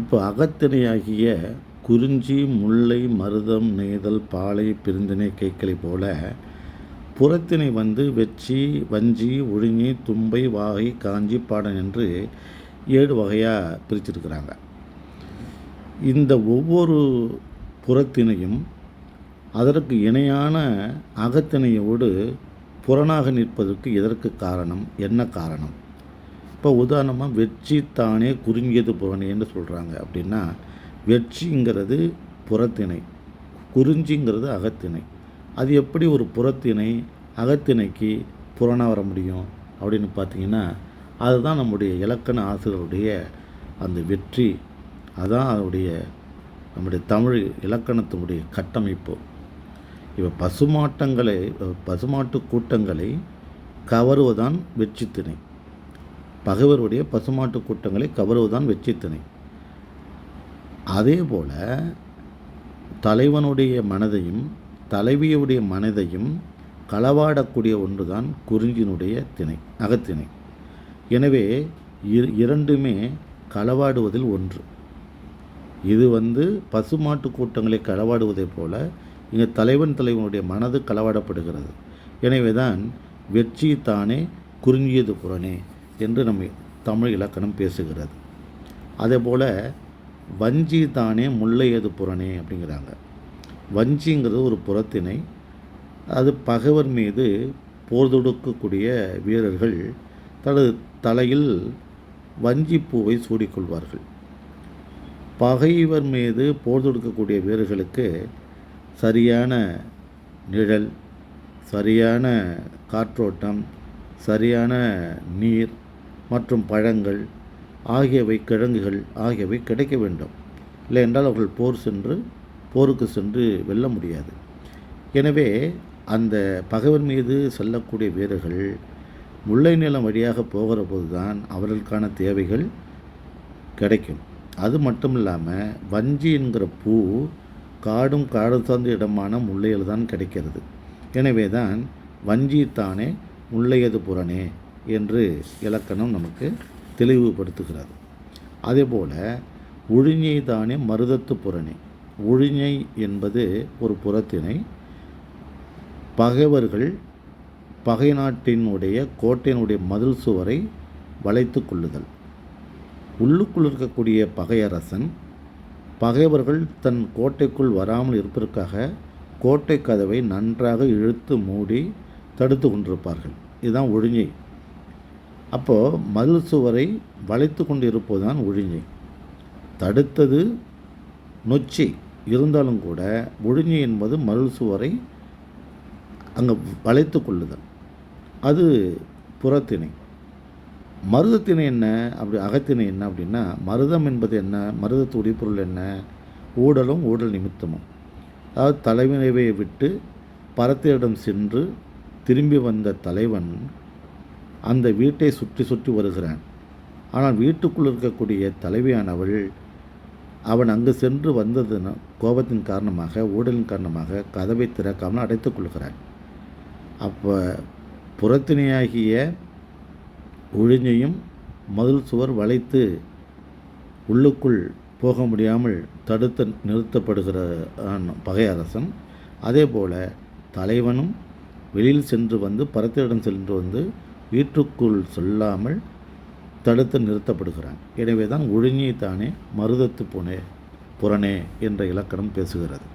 இப்போ அகத்திணையாகிய குறிஞ்சி முல்லை மருதம் நெய்தல் பாலை பிரிந்தினை கைக்களை போல புறத்திணை வந்து வெச்சி வஞ்சி ஒழுங்கி தும்பை வாகை காஞ்சி பாடன் என்று ஏழு வகையாக பிரிச்சிருக்கிறாங்க. இந்த ஒவ்வொரு புறத்தினையும் அதற்கு இணையான அகத்திணையோடு புறனாக நிற்பதற்கு எதற்கு காரணம்? என்ன காரணம்? இப்போ உதாரணமாக வெற்றி தானே குறிஞ்சியது புறணின்னு சொல்கிறாங்க அப்படின்னா வெற்றிங்கிறது புறத்திணை குறிஞ்சிங்கிறது அகத்திணை. அது எப்படி ஒரு புறத்திணை அகத்திணைக்கு புறனாக வர முடியும் அப்படின்னு பார்த்தீங்கன்னா அதுதான் நம்முடைய இலக்கண ஆசிரியருடைய அந்த வெற்றி. அதுதான் அதனுடைய நம்முடைய தமிழ் இலக்கணத்தினுடைய கட்டமைப்பு. இப்போ பசுமாட்டங்களை பசுமாட்டு கூட்டங்களை கவருவதான் வெற்றித்திணை. பகைவருடைய பசுமாட்டு கூட்டங்களை கவருவதுதான் வெற்றித்திணை அதே போல் தலைவனுடைய மனதையும் தலைவியுடைய மனதையும் களவாடக்கூடிய ஒன்றுதான் குறிஞ்சினுடைய திணை அகத்திணை. எனவே இரண்டுமே களவாடுவதில் ஒன்று. இது வந்து பசுமாட்டு கூட்டங்களை களவாடுவதைப் போல இங்கே தலைவன் தலைவனுடைய மனது களவாடப்படுகிறது. எனவே தான் வெற்றி தானே குறிஞ்சியது புறனே. என்று நம்ம தமிழ் இலக்கணம் பேசுகிறது. அதே போல் வஞ்சி தானே முல்லையது புறனே அப்படிங்கிறாங்க. வஞ்சிங்கிறது ஒரு புறத்தினை அது பகைவர் மீது போர் தொடுக்கக்கூடிய வீரர்கள் தனது தலையில் வஞ்சி பூவை சூடிக்கொள்வார்கள். பகைவர் மீது போர் தொடுக்கக்கூடிய வீரர்களுக்கு சரியான நிழல் சரியான காற்றோட்டம் சரியான நீர் மற்றும் பழங்கள் ஆகியவை கிழங்குகள் ஆகியவை கிடைக்க வேண்டும். இல்லை என்றால் அவர்கள் போர் சென்று போருக்கு சென்று வெல்ல முடியாது. எனவே அந்த பகைவர் மீது செல்லக்கூடிய வீரர்கள் முல்லை நிலம் வழியாக போகிற போது தான் அவர்களுக்கான தேவைகள் கிடைக்கும். அது மட்டும் இல்லாமல் வஞ்சி என்கிற பூ காடும் காடு சார்ந்த இடமான முல்லையில் தான் கிடைக்கிறது. எனவே தான் வஞ்சி தானே முல்லையது புறனே என்று இலக்கணம் நமக்கு தெளிவுபடுத்துகிறது. அதேபோல் உழிஞை தானே மருதத்து புறணி உழிஞை என்பது ஒரு புறத்தினை பகைவர்கள் பகை நாட்டினுடைய கோட்டையினுடைய மதில் சுவரை வளைத்து கொள்ளுதல். உள்ளுக்குள் இருக்கக்கூடிய பகையரசன் பகைவர்கள் தன் கோட்டைக்குள் வராமல் இருப்பதற்காக கோட்டை கதவை நன்றாக இழுத்து மூடி தடுத்து கொண்டிருப்பார்கள். இதுதான் ஒழுங்கை அப்போது மதில் சுவரை வளைத்து கொண்டு இருப்பது தான் ஒழிஞ்சை தடுத்தது நொச்சி. இருந்தாலும் கூட ஒழிஞ்சை என்பது மதில் சுவரை அங்கே வளைத்து கொள்ளுதல். அது புறத்திணை. மருதத்திணை என்ன? அப்படி அகத்திணை என்ன அப்படின்னா மருதம் என்பது என்ன? மருதத்துடைய பொருள் என்ன? ஊடலும் ஊடல் நிமித்தமும். அதாவது தலைவினைவை விட்டு பரத்தியிடம் சென்று திரும்பி வந்த தலைவன் அந்த வீட்டை சுற்றி சுற்றி வருகிறான். ஆனால் வீட்டுக்குள் இருக்கக்கூடிய தலைவியானவள் அவன் அங்கு சென்று வந்தது கோபத்தின் காரணமாக ஊழலின் காரணமாக கதவை திறக்காமல் அடைத்து கொள்கிறான் அப்போ புறத்தினையாகிய ஒழிஞ்சையும் மதில் சுவர் வளைத்து உள்ளுக்குள் போக முடியாமல் தடுத்து நிறுத்தப்படுகிற பகையரசன். அதே போல் தலைவனும் வெளியில் சென்று வந்து பரத்தியிடம் சென்று வந்து வீட்டுக்குள் சொல்லாமல் தடுத்து நிறுத்தப்படுகிறான். எனவே தான் ஒழுங்கை தானே மருதத்து புனே புறனே என்ற இலக்கணம் பேசுகிறது.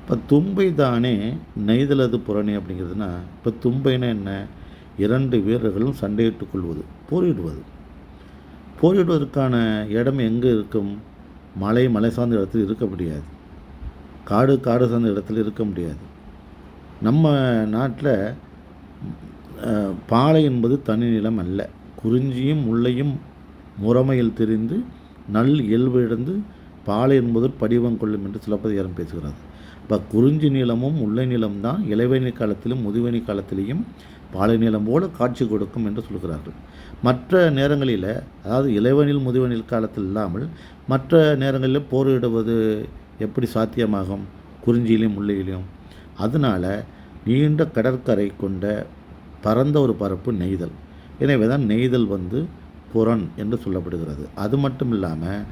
இப்போ தும்பை தானே நெய்தலது புறனே அப்படிங்கிறதுனா இப்போ தும்பைனா என்ன? இரண்டு வீரர்களும் சண்டையிட்டுக் கொள்வது போரிடுவது. போரிடுவதற்கான இடம் எங்கே இருக்கும்? மலை மலை சார்ந்த இடத்தில் இருக்க முடியாது. காடு காடு சார்ந்த இடத்துல இருக்க முடியாது. நம்ம நாட்டில் பாலை என்பது தனி நிலம் அல்ல. குறிஞ்சியும் முல்லையும் முறைமையில் தெரிந்து நல் இயல்பு இழந்து பாலை என்பது படிவம் கொள்ளும் என்று சிலப்பதிகாரம் பேசுகிறது. இப்போ குறிஞ்சி நிலமும் முல்லை நிலம்தான் இளவேணி காலத்திலும் முதுவேணி காலத்திலையும் பாலை நிலம் போல காட்சி கொடுக்கும் என்று சொல்கிறார்கள். மற்ற நேரங்களில் அதாவது இளவனில் முதுவனில் காலத்தில் இல்லாமல் மற்ற நேரங்களில் போரிடுவது எப்படி சாத்தியமாகும்? குறிஞ்சியிலையும் முல்லையிலையும். அதனால் நீண்ட கடற்கரை கொண்ட பரந்த ஒரு பரப்பு நெய்தல். எனவே தான் நெய்தல் வந்து புறன் என்று சொல்லப்படுகிறது. அது மட்டும் இல்லாமல்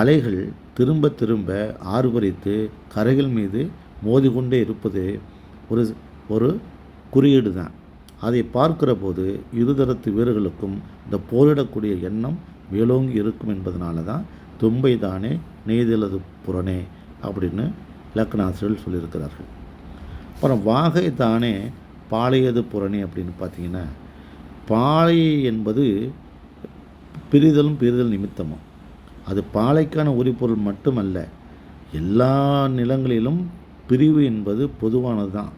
அலைகள் திரும்ப திரும்ப ஆர்ப்பரித்து கரைகள் மீது மோதிக்கொண்டே இருப்பது ஒரு ஒரு குறியீடு தான். அதை பார்க்கிற போது இருதரத்து வீரர்களுக்கும் இந்த போரிடக்கூடிய எண்ணம் மேலோங்கி இருக்கும் என்பதனால தான் தும்பை தானே நெய்தலது புறனே அப்படின்னு இலக்கணாசிரியர்கள் சொல்லியிருக்கிறார்கள். அப்புறம் வாகை தானே பாளையது புறணி அப்படின்னு பார்த்தீங்கன்னா பாலை என்பது பிரிதலும் பிரிதல் நிமித்தமும். அது பாலைக்கான உரிபொருள் மட்டுமல்ல எல்லா நிலங்களிலும் பிரிவு என்பது பொதுவானது தான்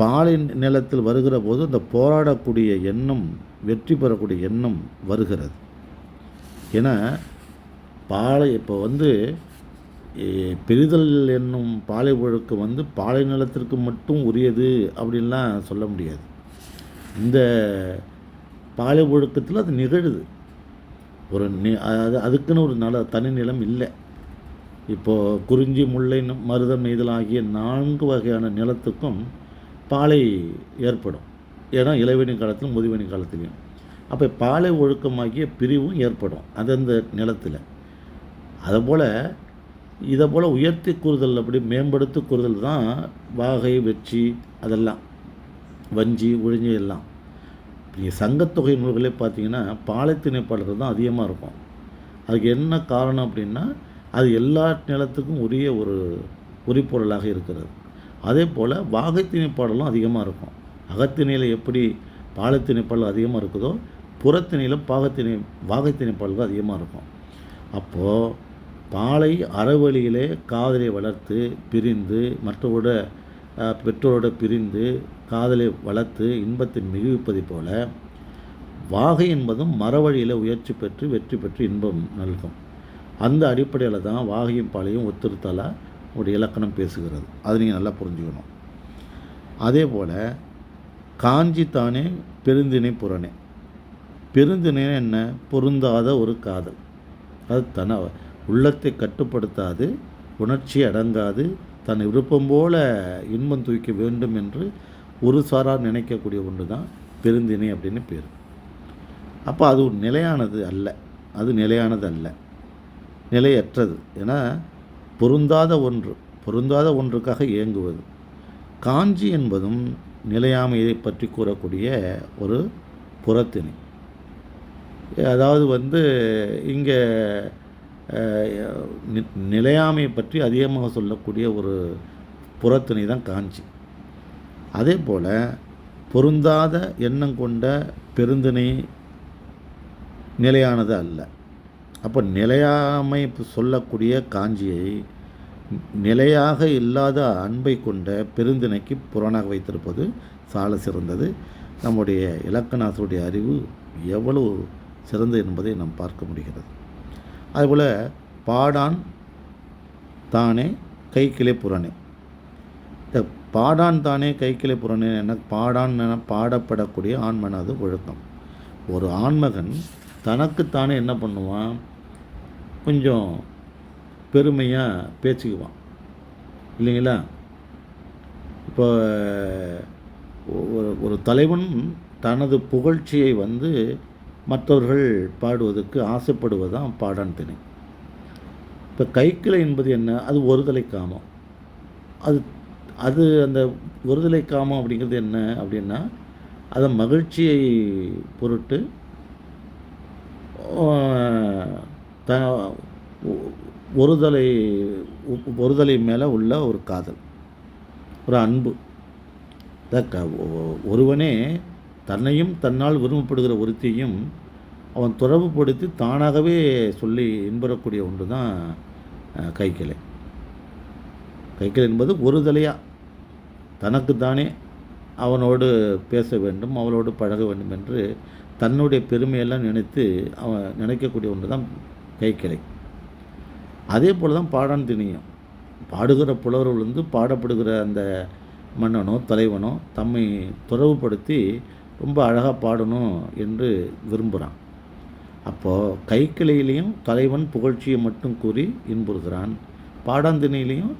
பாலை நிலத்தில் வருகிற போது அந்த போராடக்கூடிய எண்ணம் வெற்றி பெறக்கூடிய எண்ணம் வருகிறது. ஏன்னா பாலை இப்போ வந்து பிரிதல் என்னும் பாலை ஒழுக்கு வந்து பாலை நிலத்திற்கு மட்டும் உரியது அப்படின்லாம் சொல்ல முடியாது. இந்த பாலை ஒழுக்கத்தில் அது நிகழுது. ஒரு நி அது அதுக்குன்னு ஒரு நல தனி நிலம் இல்லை. இப்போது குறிஞ்சி முல்லை மருதம் நெய்தல் ஆகிய நான்கு வகையான நிலத்துக்கும் பாலை ஏற்படும். ஏன்னா இளவேணி காலத்திலும் முதுவேணி காலத்திலையும். அப்போ பாலை ஒழுக்கமாகிய பிரிவும் ஏற்படும். அந்தந்த நிலத்தில். அதுபோல் இதை போல் உயர்த்தி கூறுதல் அப்படி மேம்படுத்தி கூறுதல் தான் வாகை வெற்றி அதெல்லாம். வஞ்சி ஒழிஞ்சி எல்லாம். நீங்கள் சங்கத்தொகை நூல்களே பார்த்தீங்கன்னா பாலைத்திணைப்பாளர்கள் தான் அதிகமாக இருக்கும். அதுக்கு என்ன காரணம் அப்படின்னா அது எல்லா நிலத்துக்கும் உரிய ஒரு உரிப்பொருளாக இருக்கிறது. அதே போல் வாகைத்திணைப்பாடலும் அதிகமாக இருக்கும். அகத்திணையில் எப்படி பாலத்திணைப்பாடல் அதிகமாக இருக்குதோ புறத்திணையில் பாகத்திணை வாகைத்திணைப்பாடல்கள் அதிகமாக இருக்கும். அப்போது பாலை அறவழியிலே காதலை வளர்த்து பிரிந்து மற்றவரோட பெற்றோரோட பிரிந்து காதலை வளர்த்து இன்பத்தை மிகுவிப்பதைப் போல வாகை என்பதும் மரவழியில் உயர்ச்சி பெற்று வெற்றி பெற்று இன்பம் நல்கும். அந்த அடிப்படையில் தான் வாகையும் பாலையும் ஒத்திருத்தலா ஒரு இலக்கணம் பேசுகிறது. அது நீங்கள் நல்லா புரிஞ்சுக்கணும். அதே போல் காஞ்சி தானே பெருந்திணை புறனே. பெருந்திணை என்ன? பொருந்தாத ஒரு காதல். அது தன உள்ளத்தை கட்டுப்படுத்தாது உணர்ச்சி அடங்காது தன் விருப்பம் போல இன்பம் தூக்க வேண்டும் என்று ஒரு சாரார் நினைக்கக்கூடிய ஒன்று தான் பெருந்திணை அப்படின்னு பேர். அப்போ அது ஒரு நிலையானது அல்ல. அது நிலையானது அல்ல. நிலையற்றது. ஏன்னா பொருந்தாத ஒன்று பொருந்தாத ஒன்றுக்காக இயங்குவது. காஞ்சி என்பதும் நிலையாமையை பற்றி கூறக்கூடிய ஒரு புறத்திணை. அதாவது வந்து இங்கே நிலையாமையை பற்றி அதிகமாக சொல்லக்கூடிய ஒரு புறத்துணை தான் காஞ்சி. அதே போல் பொருந்தாத எண்ணம் கொண்ட பெருந்திணை நிலையானது அல்ல. அப்போ நிலையாமை சொல்லக்கூடிய காஞ்சியை நிலையாக இல்லாத அன்பை கொண்ட பெருந்திணைக்கு புறனாக வைத்திருப்பது சால சிறந்தது. நம்முடைய இலக்கணாசருடைய அறிவு எவ்வளவு சிறந்தது என்பதை நாம் பார்க்க முடிகிறது. அதுபோல் பாடான் தானே கைக்கிளை புறணே இந்த பாடான் தானே கைக்கிளை புறணே என பாடான் என பாடப்படக்கூடிய ஆண்மனது ஒழுக்கம். ஒரு ஆண்மகன் தனக்குத்தானே என்ன பண்ணுவான்? கொஞ்சம் பெருமையாக பேச்சுக்குவான் இல்லைங்களா? இப்போ ஒரு ஒரு தலைவன் தனது புகழ்ச்சியை வந்து மற்றவர்கள் பாடுவதற்கு ஆசைப்படுவது தான் பாடான் திணை. இப்போ கைக்கிளை என்பது என்ன? அது ஒருதலை காமம். அது அது அந்த ஒருதலை காமம் அப்படிங்கிறது என்ன அப்படின்னா அதை மகிழ்ச்சியை பொருட்டு த ஒருதலை ஒருதலை மேலே உள்ள ஒரு காதல் ஒரு அன்பு. க- ஒருவனே தன்னையும் தன்னால் விரும்பப்படுகிற ஒருத்தையும் அவன் தொடர்புபடுத்தி தானாகவே சொல்லி இன்புறக்கூடிய ஒன்று தான் கைக்கிளை. கைக்கிளை என்பது ஒரு தலையாக தனக்குத்தானே அவனோடு பேச வேண்டும் அவளோடு பழக வேண்டும் என்று தன்னுடைய பெருமையெல்லாம் நினைத்து அவன் நினைக்கக்கூடிய ஒன்று தான் கைக்கிளை. அதே போல் தான் பாடான் திணியும். பாடுகிற புலவர்கள் வந்து பாடப்படுகிற அந்த மன்னனோ தலைவனோ தம்மை தொடர்புபடுத்தி ரொம்ப அழகாக பாடணும் என்று விரும்புகிறான் அப்போது கைக்கிளையிலையும் தலைவன் புகழ்ச்சியை மட்டும் கூறி இன்புறுகிறான். பாடாந்திணையிலையும்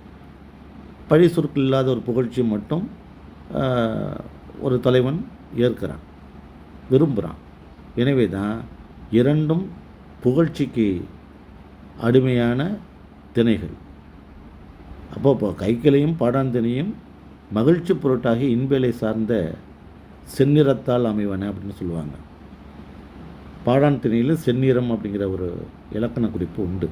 பழி சொற்கள் இல்லாத ஒரு புகழ்ச்சியை மட்டும் ஒரு தலைவன் ஏற்கிறான் விரும்புகிறான் எனவே தான் இரண்டும் புகழ்ச்சிக்கு அடிமையான திணைகள். அப்போ இப்போ கைக்கிளையும் பாடாந்தினையும் மகிழ்ச்சி பொருட்டாகி இன்பேலை சார்ந்த செந்நிறத்தால் அமைவன அப்படின்னு சொல்லுவாங்க. பாடான் திணையில் செந்நிறம் அப்படிங்கிற ஒரு இலக்கண குறிப்பு உண்டு.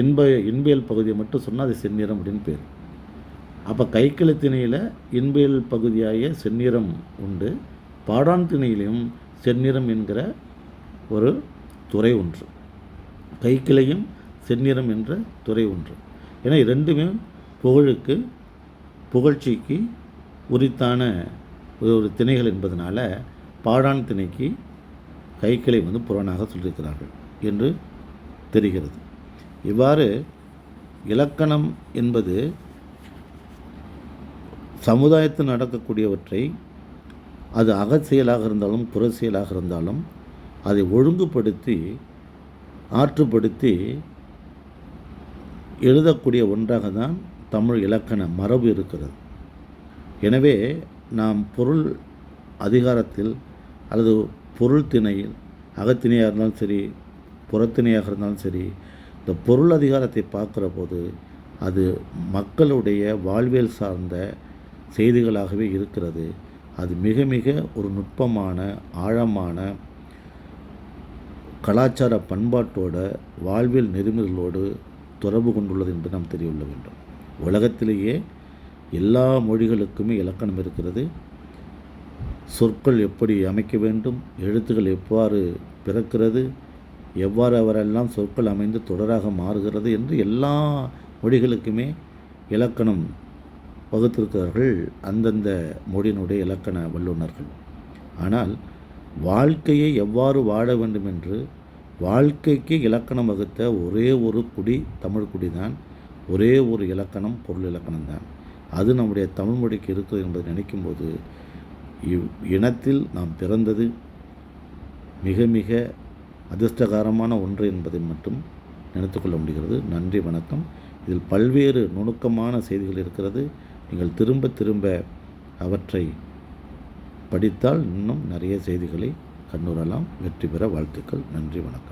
இன்ப இன்பியல் பகுதியை மட்டும் சொன்னால் அது செந்நிறம் அப்படின்னு பேர். அப்போ கைக்கிளை திணையில் இன்பியல் பகுதியாகிய செந்நிறம் உண்டு. பாடான் திணையிலையும் செந்நிறம் என்கிற ஒரு துறை ஒன்று. கைக்கிளையும் செந்நிறம் என்ற துறை ஒன்று. ஏன்னா ரெண்டுமே புகழுக்கு புகழ்ச்சிக்கு உரித்தான ஒரு திணைகள் என்பதனால் பாடான் திணைக்கு கைக்கிளை வந்து புறனாக சொல்லியிருக்கிறார்கள் என்று தெரிகிறது. இவ்வாறு இலக்கணம் என்பது சமுதாயத்தில் நடக்கக்கூடியவற்றை அது அகச்செயலாக இருந்தாலும் புறச்செயலாக இருந்தாலும் அதை ஒழுங்குபடுத்தி ஆற்றுப்படுத்தி எழுதக்கூடிய ஒன்றாக தான் தமிழ் இலக்கண மரபு இருக்கிறது. எனவே நாம் பொருள் அதிகாரத்தில் அல்லது பொருள் திணையில் அகத்திணையாக இருந்தாலும் சரி புறத்திணையாக இருந்தாலும் சரி இந்த பொருள் அதிகாரத்தை பார்க்குற போது அது மக்களுடைய வாழ்வியல் சார்ந்த செய்திகளாகவே இருக்கிறது. அது மிக மிக ஒரு நுட்பமான ஆழமான கலாச்சார பண்பாட்டோட வாழ்வியல் நெறிமுறைகளோடு தொடர்பு கொண்டுள்ளது என்று நாம் தெரிய வேண்டும். உலகத்திலேயே எல்லா மொழிகளுக்குமே இலக்கணம் இருக்கிறது. சொற்கள் எப்படி அமைக்க வேண்டும் எழுத்துக்கள் எவ்வாறு பிறக்கிறது எவ்வாறு அவரெல்லாம் சொற்கள் அமைந்து தொடராக மாறுகிறது என்று எல்லா மொழிகளுக்குமே இலக்கணம் வகுத்திருக்கிறார்கள் அந்தந்த மொழியினுடைய இலக்கண வல்லுநர்கள். ஆனால் வாழ்க்கையை எவ்வாறு வாழ வேண்டும் என்று வாழ்க்கைக்கு இலக்கணம் வகுத்த ஒரே ஒரு குடி தமிழ் குடிதான் ஒரே ஒரு இலக்கணம் பொருள் இலக்கணம்தான். அது நம்முடைய தமிழ் மொழிக்கு இருக்குது என்பதை நினைக்கும்போது இவ் இனத்தில் நாம் பிறந்தது மிக மிக அதிர்ஷ்டகாரமான ஒன்று என்பதை மட்டும் நினைத்துக்கொள்ள முடிகிறது. நன்றி வணக்கம். இதில் பல்வேறு நுணுக்கமான செய்திகள் இருக்கிறது. நீங்கள் திரும்ப திரும்ப அவற்றை படித்தால் இன்னும் நிறைய செய்திகளை கண்ணுறலாம் வெற்றி பெற வாழ்த்துக்கள். நன்றி வணக்கம்.